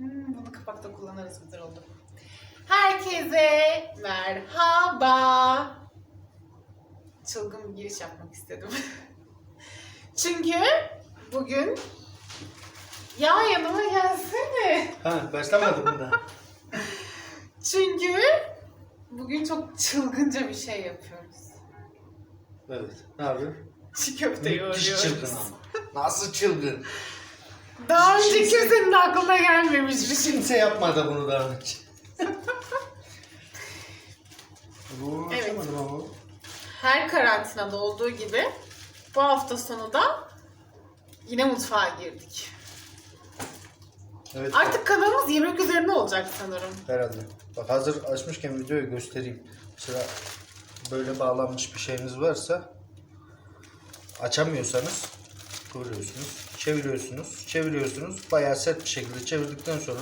Hmm, bunu kapakta kullanırız güzel oldu. Herkese merhaba. Çılgın bir giriş yapmak istedim. Çünkü bugün ya yanıma gelsene. Ha başlamadım daha? Çünkü bugün çok çılgınca bir şey yapıyoruz. Evet. Ne yapıyor? Çiğ köfte Müthiş yoğuruyoruz. çılgın ama. Nasıl çılgın? Daha önce Kimse- kimsenin aklına gelmemiş bir şey. Kimse yapmadı bunu daha önce. Bu Evet. açamadım ama. Her karantinada olduğu gibi bu hafta sonu da yine mutfağa girdik. Evet. Artık kanalımız yemek üzerine olacak sanırım. Herhalde. Bak hazır açmışken videoyu göstereyim. Mesela böyle bağlanmış bir şeyiniz varsa açamıyorsanız kıvırıyorsunuz, çeviriyorsunuz, çeviriyorsunuz. Bayağı sert bir şekilde çevirdikten sonra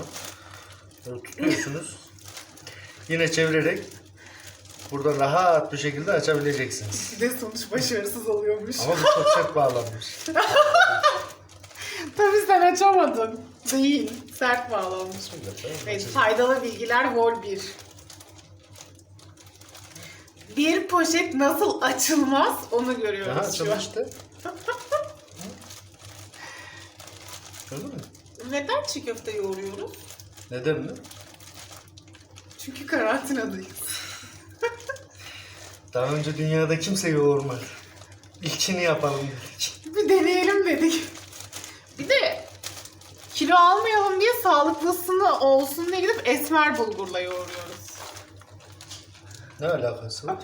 böyle tutuyorsunuz. Yine çevirerek burada rahat bir şekilde açabileceksiniz. Bir de sonuç başarısız oluyormuş. Ama bu çok sert bağlanmış. Tabii sen açamadın. Değil. Sert bağlanmış. Evet, faydalı bilgiler Vol 1. Bir poşet nasıl açılmaz onu Aha görüyoruz şu an. açıldı Gördün mü? Neden çiğ köfte yoğuruyoruz? Neden mi? Çünkü karantinadayız. Daha önce dünyada kimse yoğurmadı. İlkini yapalım dedik. Bir deneyelim dedik. Bir de kilo almayalım diye sağlıklısını olsun diye gidip esmer bulgurla yoğuruyoruz. Ne alakası var?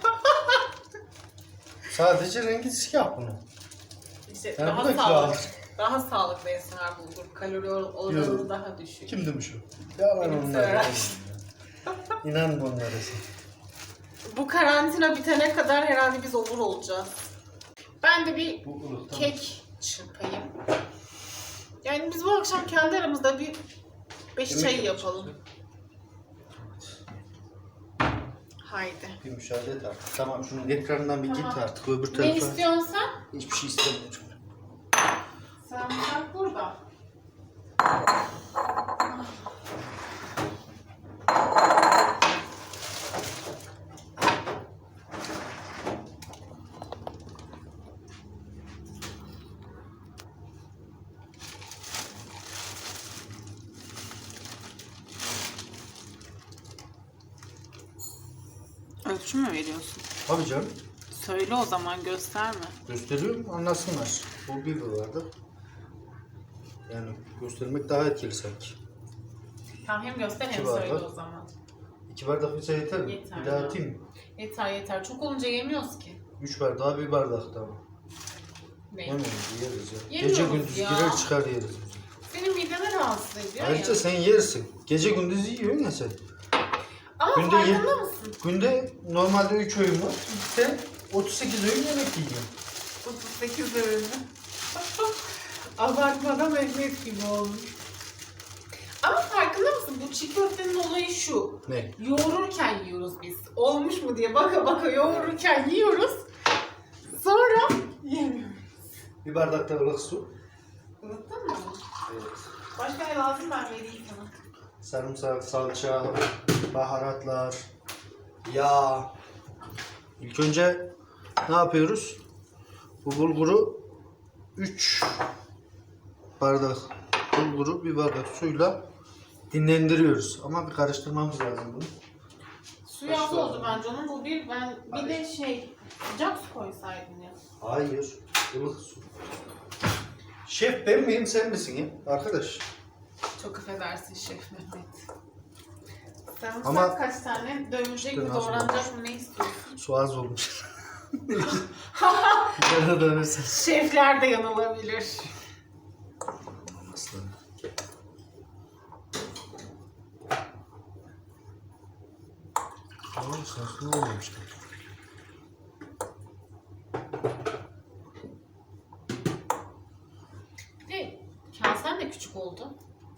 Sadece rengi siyah bunun. İşte bu daha da kilo sağlıklı. alır. Daha sağlıklı esmer bulgur. Kalori or- oranı Yok. daha düşük. Kim demiş o? Yalan Benim onlar. söylemiştim. İnan bunlara sen. Bu karantina bitene kadar herhalde biz obur olacağız. Ben de bir Bu ılık tamam. kek çırpayım. Yani biz bu akşam kendi aramızda bir beş Yemek çay yapacağız. yapalım. Haydi. Bir müsaade et artık. Tamam şunun ekranından bir Tamam. git artık. Öbür Ne tarafa. istiyorsun sen? Hiçbir şey istemiyorum. Bak burada. Ölçü mü veriyorsun? Tabii canım. Söyle o zaman gösterme. Gösteriyorum anlasınlar. Bu bir vardı. Yani göstermek daha etkili sanki. Tamam hem göster hem İki söyle bardak. o zaman. İki bardak bize yeter mi? Yeter Bir daha ya. atayım? Yeter yeter. Çok olunca yemiyoruz ki. Üç bardağa bir bardak tamam. Ne? Yemeyiz yeriz ya. Yemiyoruz Gece gündüz ya. girer çıkar yeriz biz. Senin mideni rahatsız ediyor Ayrıca ya. sen yersin. Gece gündüz yiyorsun ya sen. Ama günde ye- farkında mısın? Günde normalde 3 öğün var. Sen 38 öğün yemek yiyorsun. 38 öğünü. Abartmadan Mehmet gibi olmuş. Ama farkında mısın? Bu çiğ köftenin olayı şu. Ne? Yoğururken yiyoruz biz. Olmuş mu diye baka baka yoğururken yiyoruz. Sonra yemiyoruz. Bir bardak da ılık su. Unuttun mu? Evet. Başka ne lazım ben vereyim sana. Sarımsak, salça, baharatlar, yağ. İlk önce ne yapıyoruz? Bu bulguru 3 bardak bulguru bir bardak suyla dinlendiriyoruz. Ama bir karıştırmamız lazım bunu. Suyu az oldu bence onun. Bu bir ben bir de şey sıcak su koysaydın ya. Hayır, ılık su. Şef ben miyim sen misin ya arkadaş? Çok affedersin Şef Mehmet. Sen Ama- Ama... kaç tane dövülecek mi doğranacak mı ne istiyorsun? Su az olmuş. Bana dönersin. Şefler de yanılabilir. Aslanım. Tamam, sansın olmamış. Bir de kasen de küçük oldu.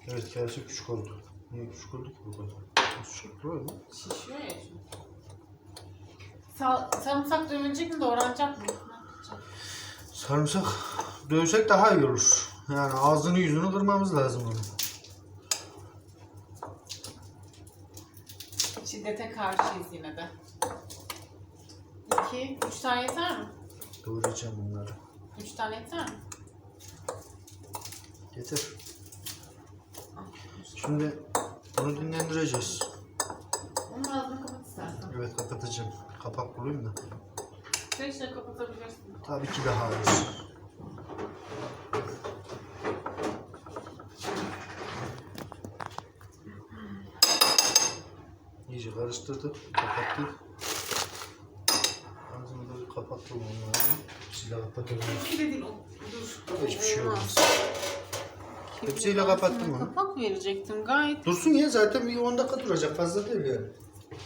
Evet, kase küçük oldu. Niye küçük oldu ki bu kadar? Küçük mi? Şişiyor ya çünkü. Sal sarımsak dövülecek mi doğranacak mı? Ne yapacak? Sarımsak dövsek daha iyi olur. Yani ağzını yüzünü kırmamız lazım onun. Şiddete karşıyız yine de. İki, üç tane yeter mi? Doğrayacağım bunları. Üç tane yeter mi? Getir. Şimdi bunu dinlendireceğiz. Onun ağzını kapat istersen. Evet kapatacağım. Kapak bulayım da. Sen işte kapatabilirsin. Tabii ki de hayır. Karıştırdık, kapattık. Böyle kapattım onları. Silah kapatabilirim. İki de değil o. Dur. Hiçbir şey olmaz. Hepsiyle kapattım onu. Kapak verecektim gayet. Dursun ya zaten bir 10 dakika duracak fazla değil yani.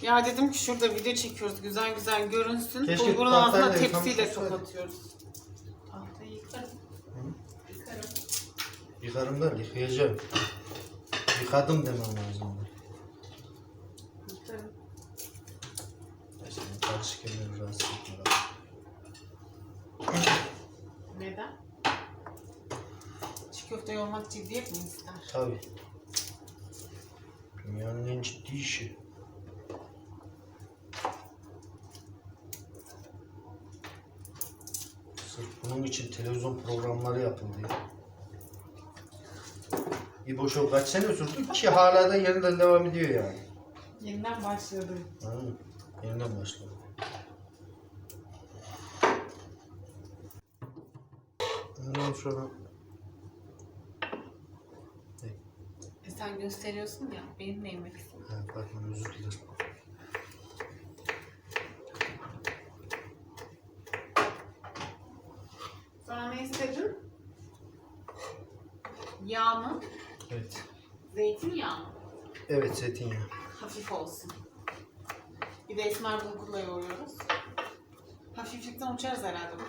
Ya dedim ki şurada video çekiyoruz güzel güzel görünsün. Keşke Bulgurun tahtayla ağzına yıkamış tepsiyle olsaydı. kapatıyoruz. Tahtayı yıkarım. Yıkarım. Yıkarım da yıkayacağım. Yıkadım demem lazım. Yıkarım. Yemeği rahatsız etme. Neden? Çiğ köfte yoğurmak ciddiyet mi ister? Tabii. Dünyanın en ciddi işi. Sırf bunun için televizyon programları yapıldı. ya. İbo Show kaç sene sürdü ki hala da yeniden devam ediyor yani. Yeniden başladı. Mı? Yeniden başladı. Ondan sonra E sen gösteriyorsun ya benim ne yemek istiyorum. Ha, pardon özür dilerim. Sonra ne istedin? Yağ mı? Evet. Zeytinyağı mı? Evet zeytinyağı. Hafif olsun. Bir de esmer bulgurla yoğuruyoruz. Hafiflikten uçarız herhalde.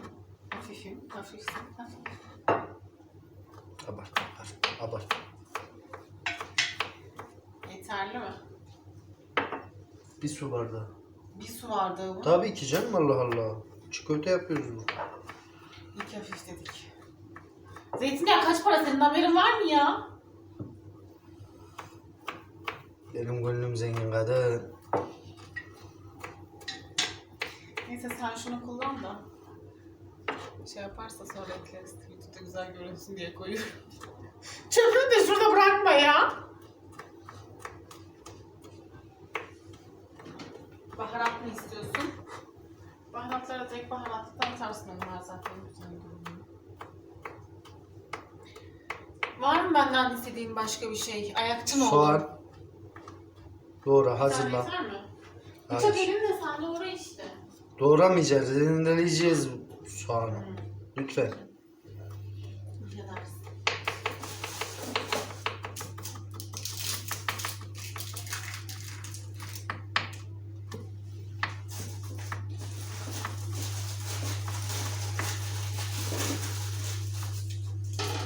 Hafifim, hafifsin, hafif. Abart, abart, abart. Yeterli mi? Bir su bardağı. Bir su bardağı mı? Tabii ki canım Allah Allah. Köfte yapıyoruz bu. İki hafif dedik. Zeytinyağı kaç para senin haberin var mı ya? Benim gönlüm zengin kadın. Neyse sen şunu kullan da. Şey yaparsa sonra ekleriz. YouTube'da güzel görünsün diye koyuyorum. Çöpünü de şurada bırakma ya. Baharat mı istiyorsun? Baharatlara tek baharatlıktan atarsın onlar zaten güzel görünüyor. Var mı benden istediğin başka bir şey? Ayakçı mı oldun? Soğan. Doğru Bir tane hazırla. yeter mi? Hayır. Bıçak elinle sen de uğra işte. Doğramayacağız. Rendeleyeceğiz soğanı. Lütfen. Yanarsın.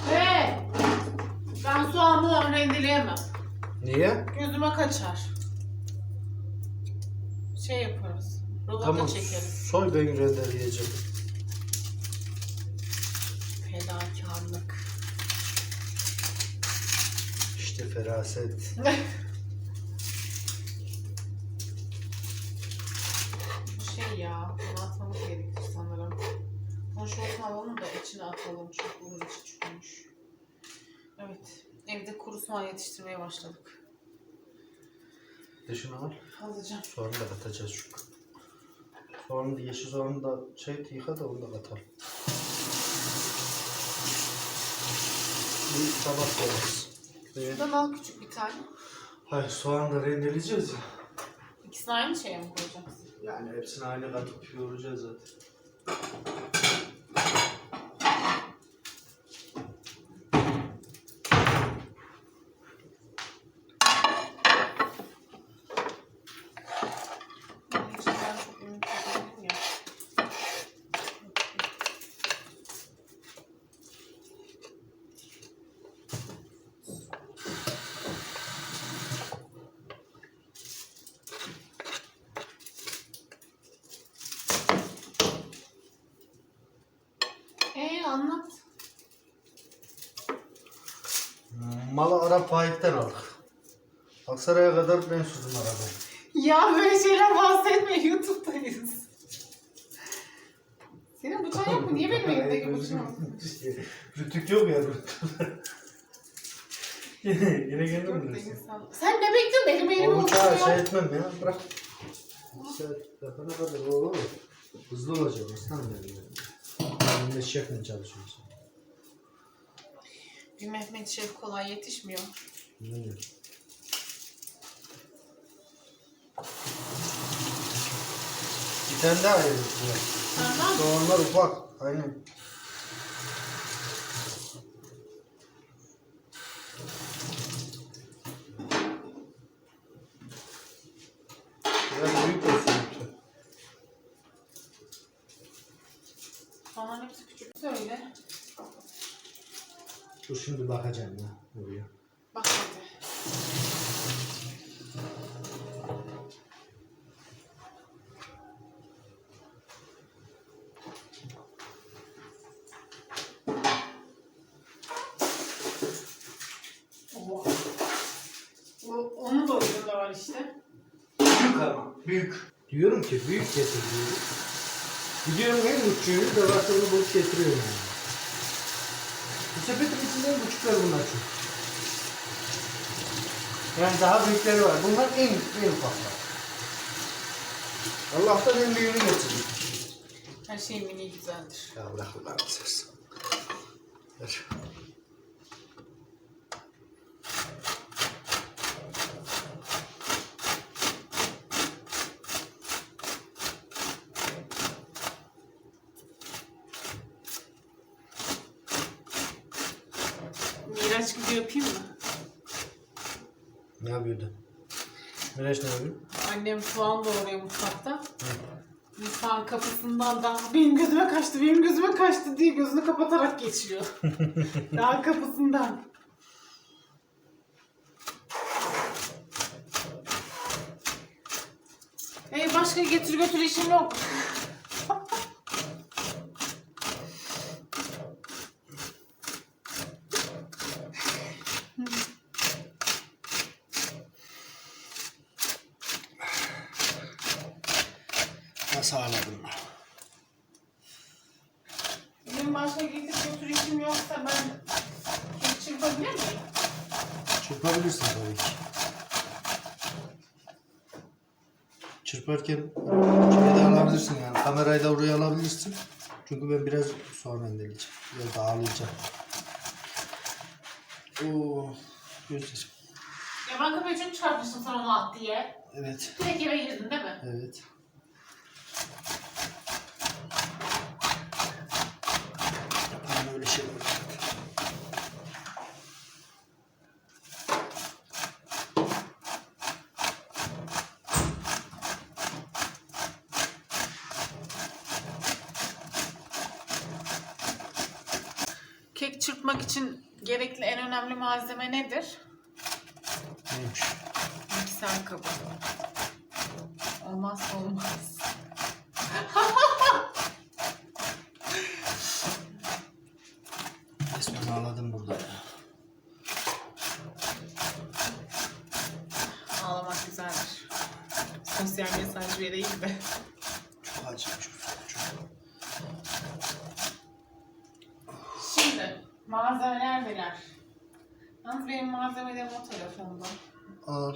Hey! Ben soğanı rendeleyemem. Niye? Gözüme kaçar. Şey yaparız. Robota Tamam. Ben rendeleyeceğim. Fedakarlık. İşte feraset. Şey ya, bunu atmamız gerekir sanırım. Bunu şortunu alalım da içine atalım çünkü bunun içi çürümüş. Evet, evde kuru soğan yetiştirmeye başladık. Dışını al. Alacağım. Soğanı da katacağız çünkü. Soğanı da yeşil soğanı da şey yıka da onu da katalım. Bir tabak koyarız. Ve Şuradan al küçük bir tane. hayır soğan da rendeleyeceğiz ya. İkisini aynı şeye mi koyacaksın? Yani hepsini aynı katıp yoğuracağız zaten. Bunun için ben çok ümit ediyorum ya. Ee anlat. Malı Arap Faik'ten aldık. Aksaray'a kadar ben sürdüm arabayı. Ya böyle şeyler bahsetme YouTube'dayız. Senin bıçağın yok mu? Niye benim elimdeki bıçağım? Rütük yok ya rütük. Yine gelir mi? Sen ne bekliyorsun? Elim elime O uçağı uçuyor. şey etmem ya bırak. Bir saat yapana kadar olur. Hızlı olacak aslanım benim. Benimle şefle çalışıyorsun. Bir Mehmet Şef kolay yetişmiyor. Hmm. Bir tane daha bu. Tamam. Soğanlar ufak. Aynen. Biraz büyük olsun lütfen. Bana hepsi küçük. Söyle. Dur şimdi bakacağım ya oraya. Bak hadi. Oha. O, onun da oyunda var işte. Büyük ama. Büyük. Diyorum ki büyük getir diyorum. Gidiyorum en küçüğünü devasını bulup getiriyorum yani. Bu sepetin içinde en küçükler bunlar çünkü. Yani daha büyükleri var. Bunlar en, en ufaklar. Allah'tan en büyüğünü getirdim. Her şey mini güzeldir. Ya bırak ulan ses. Ver. Miraç gibi yapayım mı? Ne yapıyordu? Miraç ne yapıyor? Annem soğan doğruyor mutfakta. Mutfağın kapısından da benim gözüme kaçtı, benim gözüme kaçtı diye gözünü kapatarak geçiyor. Daha kapısından. Hey başka getir götür işim yok. Nasıl ağladım ben? Benim başka getir götür işim yoksa ben kek çırpabilir miyim? Çırpabilirsin tabii ki. Çırparken şeyi de alabilirsin yani kamerayı da oraya alabilirsin. Çünkü ben biraz sonra rendeleyeceğim. Biraz dağılayacağım. Oo, gözlerim. Ya ben kapıyı çok çarpmıştım sana onu at diye. Evet, Direkt eve girdin değil mi? evet. Öyle şey olacak. Kek çırpmak için gerekli en önemli malzeme nedir? Sosyal mesaj vereyim de. Çok acımış bu çok. Şimdi malzemeler neler? Yalnız benim malzemelerim o telefonda. Al.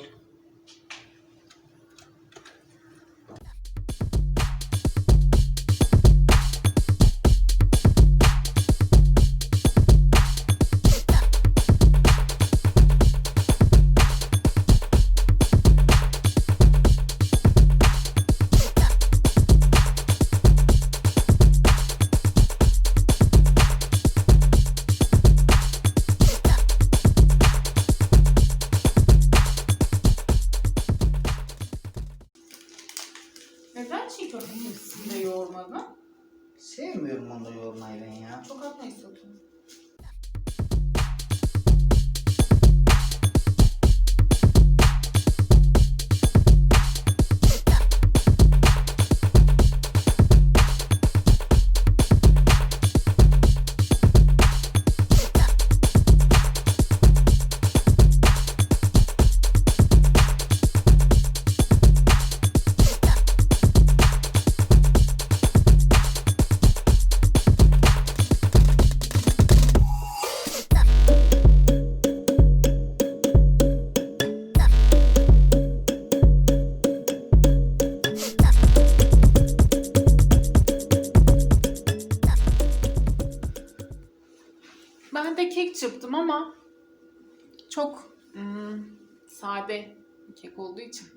Sade bir kek olduğu için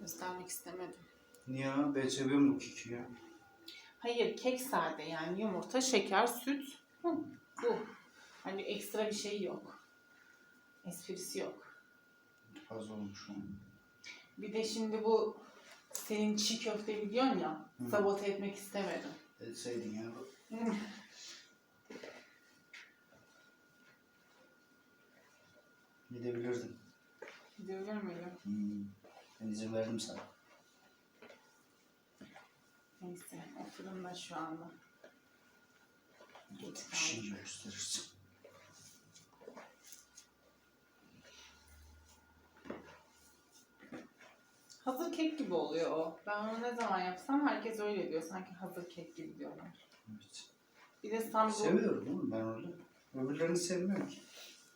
göstermek istemedim. Niye? Seviyorum bu keki ya. Hayır kek sade yani yumurta, şeker, süt. Hı, bu. Hani ekstra bir şey yok. Esprisi yok. Az olmuş ama. Bir de şimdi bu senin çiğ köfte videon ya Hı. sabote etmek istemedim. Etseydin ya. Gidebilirdin. Gidiyor muyum? Hmm. Ben izin verdim sana. Neyse o fırında şu anda. Geç Bir şey gösterirsin. Hazır kek gibi oluyor o. Ben onu ne zaman yapsam herkes öyle diyor. Sanki hazır kek gibi diyorlar. Evet. Bir de sen bu Seviyorum oğlum ben öyle. Öbürlerini sevmiyorum ki.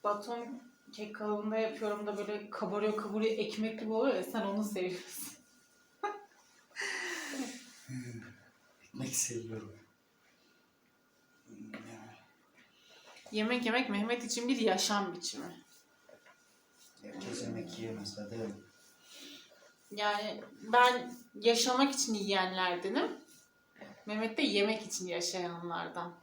baton kek kalıbında yapıyorum da böyle kabarıyor kabarıyor ekmek gibi oluyor ya sen onu seviyorsun. Ekmek seviyorum. Hmm. Yemek yemek Mehmet için bir yaşam biçimi. Herkes yemek yiyemez hadi. Yani ben yaşamak için yiyenlerdenim. Mehmet de yemek için yaşayanlardan.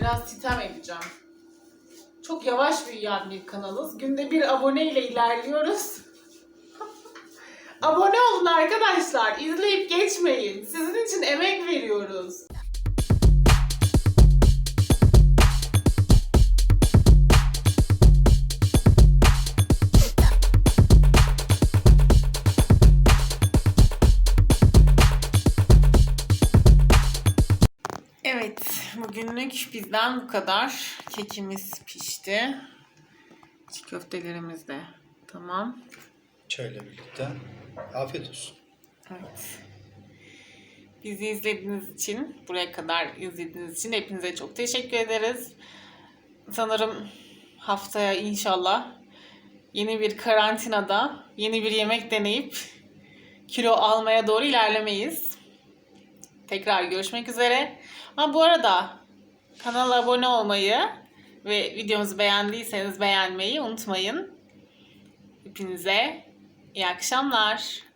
Biraz sitem edeceğim. Çok yavaş büyüyen bir kanalız. Günde bir abone ile ilerliyoruz. abone olun arkadaşlar. İzleyip geçmeyin. Sizin için emek veriyoruz. Bizden bu kadar. Kekimiz pişti. Çiğ köftelerimiz de tamam. Çayla birlikte. Afiyet olsun. Evet. Bizi izlediğiniz için, buraya kadar izlediğiniz için hepinize çok teşekkür ederiz. Sanırım haftaya inşallah yeni bir karantinada yeni bir yemek deneyip kilo almaya doğru ilerlemeyiz. Tekrar görüşmek üzere. Ha bu arada kanala abone olmayı ve videomuzu beğendiyseniz beğenmeyi unutmayın. Hepinize iyi akşamlar.